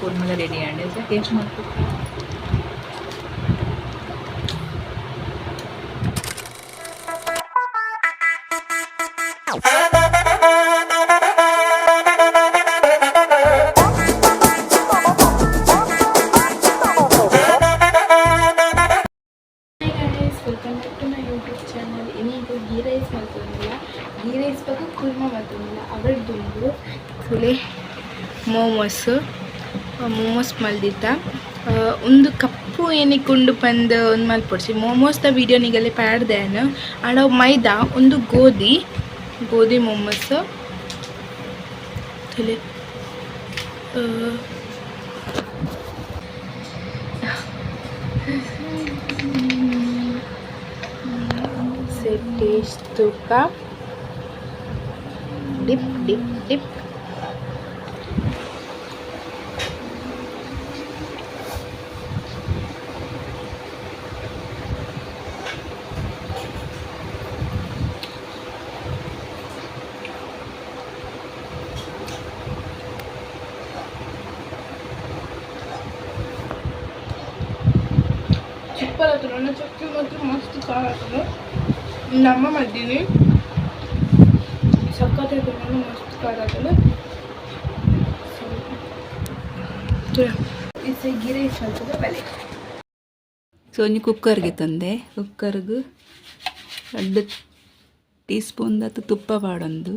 ಕೂರ್ಮಲ ready taste ಮಾಡ್ಬೇಕು hi guys welcome back to my YouTube channel ಇನ್ನೀಗ ghee rice ಮಾಡ್ತಂದಿಲ್ಲ ghee rice ಬಗ್ಗೆ ಕುರ್ಮ ಮಾಡ್ತಂದಿಲ್ಲ ಅವರದ್ದೊಂದು ಸುಲೆ ಮೋಮೋಸ್ ಮೋಮೋಸ್ ಮಲ್ದಿತ್ತ ಒಂದು ಕಪ್ಪು ಏನಿಕೊಂಡು ಬಂದು ಒಂದು ಮಲ್ಪಡ್ಸಿ. ಮೋಮೋಸ್ದ ವೀಡಿಯೋ ನೀಗಲ್ಲಿ ಪಾಡ್ದೇನು ಆಂಡ ಮೈದಾ, ಒಂದು ಗೋಧಿ ಗೋಧಿ ಮೊಮ್ಮಸ್ ಸೇಫ್ಟಿ ತೂಕ. Dip dip dip. ನನ್ನ ಚಕ್ಕಿ ಮಾತ್ರ ಮಸ್ತ್ ಖಾರ ಆಗ್ತದೆ ನಮ್ಮ ಮದ್ದೀನಿ ಸಕ್ಕತ್ತೆ ತುಂಬ ಮಸ್ತ್ ಖಾರ ಆಗ್ತದೆ ಗಿರಿ ಸ್ವಲ್ಪ ಬೆಲೆ. ಒಂಜಿ ಕುಕ್ಕರ್ಗೆ ತಂದೆ. ಕುಕ್ಕರ್ಗೆ ಎರಡು ಟೀ ಸ್ಪೂನ್ ದತ್ತು ತುಪ್ಪ ಪಾಡೊಂದು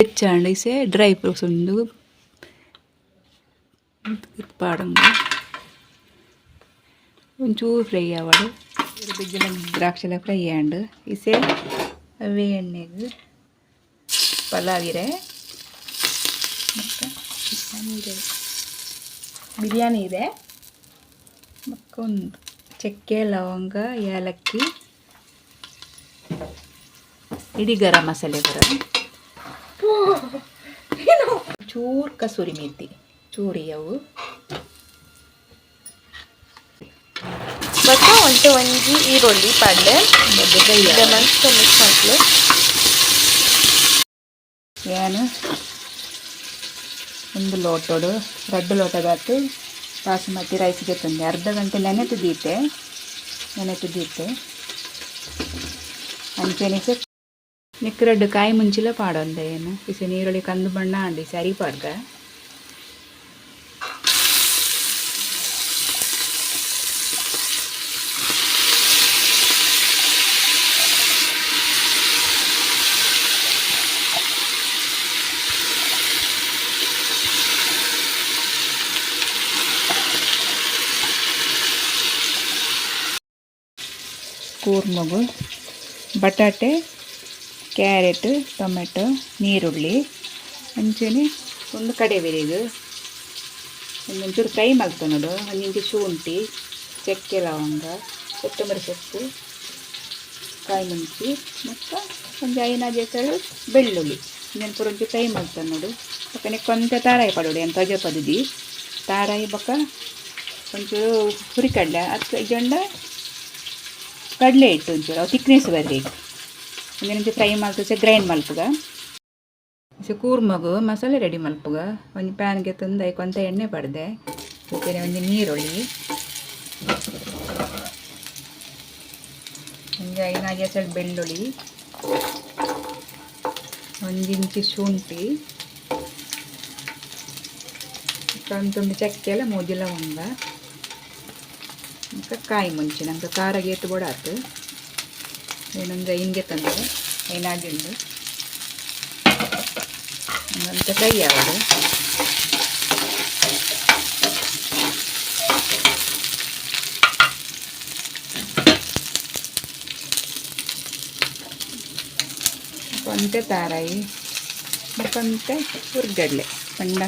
ಹೆಚ್ಚಾಂಡ್ ಇಸೆ ಡ್ರೈ ಫ್ರೂಟ್ಸ್ ಉಂಡು ಪಾಡೊಂದು ಒಂಚೂರು ಫ್ರೈ ಆವಡು ಬಿಜ್ಜಲ ದ್ರಾಕ್ಷಿಲ ಫ್ರೈ ಆಂಡ್ ಇಸೆ ಅವೇ ಎಣ್ಣೆಗೆ ಪಲಾವಿರೆ ಮತ್ತು ಇದೆ. ಬಿರಿಯಾನಿ ಇದೆ. ಮಕ್ಕೊಂದು ಚಕ್ಕೆ ಲವಂಗ ಏಲಕ್ಕಿ ಇಡೀ ಗರಂ ಮಸಾಲೆ ಬರ ಚೂರು ಕಸೂರಿ ಮೇತಿ ಚೂರಿ ಅವು. ಮತ್ತು ಒಂಟೆ ಒಂಜಿ ಈರುಳ್ಳಿ ಪಾಡ್ಲೆ ಮಸ್ತ್ ಮಿಕ್ಸ್ ಮಾಡ್ಲು ಏನು? ಒಂದು ಲೋಟೋಡು ಲೋಟ ಲೋಟದಾತು ಬಾಸುಮತಿ ರೈಸ್ಗೆ ತಂದೆ. ಅರ್ಧ ಗಂಟೆ ನೆನೆತು ದೀತೆ ನೆನೆತು ದೀತೆ ನಿಕ್ಕ ನಿಕ್ಕರಡ್ಡು ಕಾಯಿ ಮುಂಚಿಲ ಪಾಡೊಂದೆ ಏನು? ಇಸೆ ನೀರುಳ್ಳಿ ಕಂದು ಬಣ್ಣ ಅಂಡಿ ಸರಿ ಪಾಡ್ಗ ಕೂರ್ಮಗು ಬಟಾಟೆ, ಕ್ಯಾರೆಟ್, ಟೊಮೆಟೊ, ನೀರುಳ್ಳಿ ಅಂಚನೆ ಒಂದು ಕಡೆ ಕಡಬೇರಿಗು ಒಂದೊಂಚೂರು ಫ್ರೈ ಮಾಡ್ಕೊಳೋದು ಒಂದಿಂಚು ಶುಂಠಿ, ಚಕ್ಕೆ ಲವಂಗ, ಕೊತ್ತಂಬರಿ ಸೊಪ್ಪು, ಕಾಯಿ ಮುಂಚಿ, ಮತ್ತು ಒಂದು ಐನಾದ ಹೆಸರು ಬೆಳ್ಳುಳ್ಳಿ. ಇನ್ನೊಂದು ಒಂಚೂರು ಫ್ರೈ ಮಾಡ್ತಾನೆ ನೋಡು. ಪಕ್ಕನೆ ಕೊಂತ ತಾರಾಯಿ ಪಡೋಡಿ ಅಂತ ಅಜ ಪದದಿ. ತಾರಾಯಿ ಬಕ್ಕ ಒಂಚೂರು ಹುರಿಕಡ್ಲೆ ಅದು ಜೊಂಡ ಕಡಲೆ ಇಟ್ಟು ಒಂಚೂರು, ಅವು ತಿಕ್ನೆಸ್ ಬರ್ರಿ ಒಂದಿನ ಫ್ರೈ ಮಾಡ್ತು ಗ್ರೈಂಡ್ ಮಲ್ಪುಗ ಸೊ ಕೂರ್ಮಗು, ಮಸಾಲೆ ರೆಡಿ ಮಲ್ಪುಗ ಒಂದು ಪ್ಯಾನ್ಗೆ ತಂದು ಕೊಂತ ಎಣ್ಣೆ ಪಡೆದೆ ಜೊತೆ ಒಂದು ನೀರುಳ್ಳಿ. ಒಂದು ಐನಾಗೆ ಸ್ವಲ್ಪ ಬೆಳ್ಳುಳ್ಳಿ. ಒಂದು ಶುಂಠಿ. ತುಂಡು ಚಕ್ಕೆ ಎಲ್ಲ ಮೂಜಿಲ್ಲ ಲವಂಗ ಮತ್ತು ಕಾಯಿ ಮುಂಚೆ ನಂಗೆ ಖಾರ ಗೇಟು ಬಿಡಾತು ಏನಂದ್ರೆ ಹಿಂಗೆ ತಂದರೆ ಏನಾಗಿಂದು ಅಂತ ಕೈ ಯಾವುದು? ಕೊಂತೆ ತಾರಾಯಿ ಮತ್ತೆ ಹುರ್ಗಡ್ಲೆ, ಪಂಡ.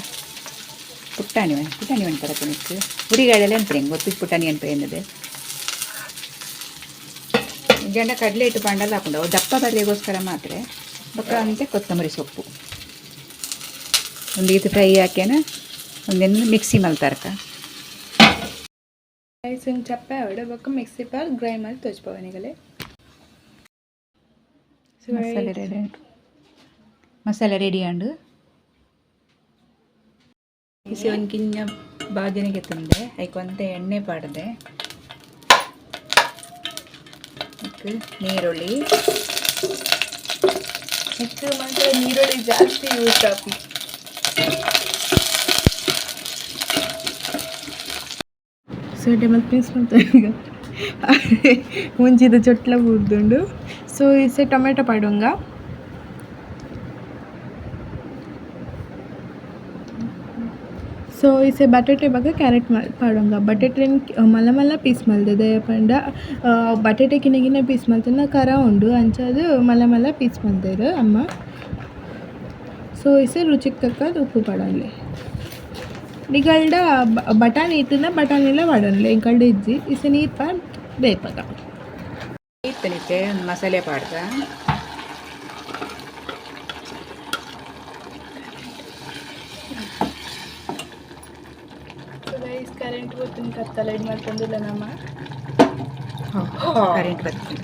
ಪುಟ್ಟಾಣಿ ಪುಟ್ಟಾಣಿ ಅಂತಾರೆ ಕೊನೆಕ್ಕೆ ಹುರಿಗಡಲೆ ಅಂತಾರೆ ಹೆಂಗೆ ಗೊತ್ತಿದ್ದು ಪುಟ್ಟಾಣಿ ಅಂತ ಏನದೆ ಜಂಡ ಕಡಲೆ ಇಟ್ಟು ಪಂಡಲ್ಲ ಹಾಕೊಂಡು. ದಪ್ಪ ಬರಲಿಗೋಸ್ಕರ ಮಾತ್ರ ಬೊಕ್ಕ ಅಂತೆ ಕೊತ್ತಂಬರಿ ಸೊಪ್ಪು. ಒಂದು ಇದು ಫ್ರೈ ಹಾಕ್ಯಾನ ಒಂದೇನು ಮಿಕ್ಸಿ ಮಲ್ತಾರಕ ರೈಸ್ ಚಪ್ಪೆ ಬಕ್ಕ ಮಿಕ್ಸಿ ಪಾರ್ ಗ್ರೈಂಡ್ ಮಾಡಿ ತೋಚ್ಪವನಿಗಲೆ ಮಸಾಲೆ ರೆಡಿ ಮಸಾಲೆ ರೆಡಿ ಅಂಡು ಬಿಸಿ ಒಂದು ಕಿಂಜ ಬಾಜಿನಿಗೆ ತಂದೆ ಅದಕ್ಕೊಂತೆ ಎಣ್ಣೆ ಪಾಡ್ದೆ ನೀರುಳ್ಳಿ ಹೆಚ್ಚು ಮಾತ್ರ ನೀರುಳ್ಳಿ ಜಾಸ್ತಿ ಯೂಸ್ ಆಪಿ ಸೊ ಟೇಬಲ್ ಪೀಸ್ ಮಾಡ್ತಾರೆ ಈಗ ಮುಂಚಿದ ಚೊಟ್ಲ ಬೂರ್ದುಂಡು ಸೊ ಇಸೆ ಟೊಮೆಟೊ ಪಾಡುಂಗ ಸೊ ಇಸೆ ಬಟಾಟೆ ಬಗ್ಗೆ ಕ್ಯಾರೆಟ್ ಪಾಡುಂಗ ಬಟಾಟೆನ್ ಮಲ್ಲ ಮಲ್ಲ ಪೀಸ್ ಮಲ್ದದೆ ಪಂಡ ಬಟಾಟೆ ಕಿನ್ನ ಕಿನ್ನ ಪೀಸ್ ಮಲ್ತನ ಕರ ಉಂಡು ಅಂಚದು ಮಲ್ಲ ಮಲ್ಲ ಪೀಸ್ ಮಲ್ದೆರ್ ಅಮ್ಮ ಸೊ ಇಸೆ ರುಚಿಗೆ ತಕ್ಕದ್ದು ಉಪ್ಪು ಪಡಲಿ ನಿಗಲ್ಡ ಬಟಾಣಿ ಇತ್ತಂದ ಬಟಾಣಿಲ ಪಡಲಿ ಇಂಕಲ್ಡ್ ಇಜ್ಜಿ ಇಸೆ ನೀರು ಪಾ ಬೇಪಗ ಇತ್ತನಿತ್ತೆ ಮಸಾಲೆ ಪಾಡ್ದ ಕರೆಂಟ್ ಬರ್ತೀನಿ ಕತ್ತ ಲೈಟ್ ಮಾಡ್ಕೊಂಡಿಲ್ಲ ನಮ್ಮ. ಕರೆಂಟ್ ಬರ್ತೀನಿ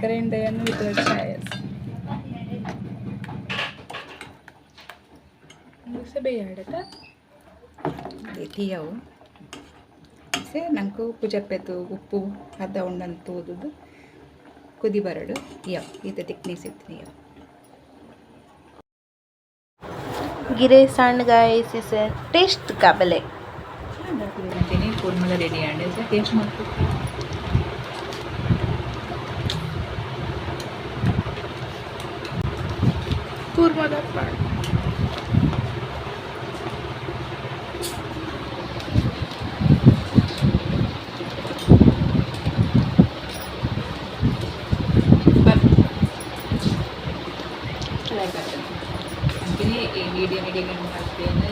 ಕರೆಂಟ್ ಏನು ಇದು ಮುಗಿಸ ಬೇಯಾಡತ್ತ ತೀಯವು. ಸೆ ನಂಗೆ ಉಪ್ಪು ಅದ ಉಂಡಂತ ತೂದುದು. ಕುದಿ ಬರಡು ಯಾವ ಇದು ತಿಕ್ನೆಸ್ ಇತ್ತು ಯಾವ ಗಿರೇ सांड गाय इसे ಟೇಸ್ಟ್ ಕಬಲೆ. ಕೂರ್ಮದ ರೆಡಿ ಆಂಡ್ ಟೇಸ್ಟ್ ಮಾಡ್ತು ಕೂರ್ಮದ ಪಾಡ್ ಅಂತೀನಿ ಮೀಡಿಯಂ ಮೀಡಿಯಂ ಹಾಕ್ತೇನೆ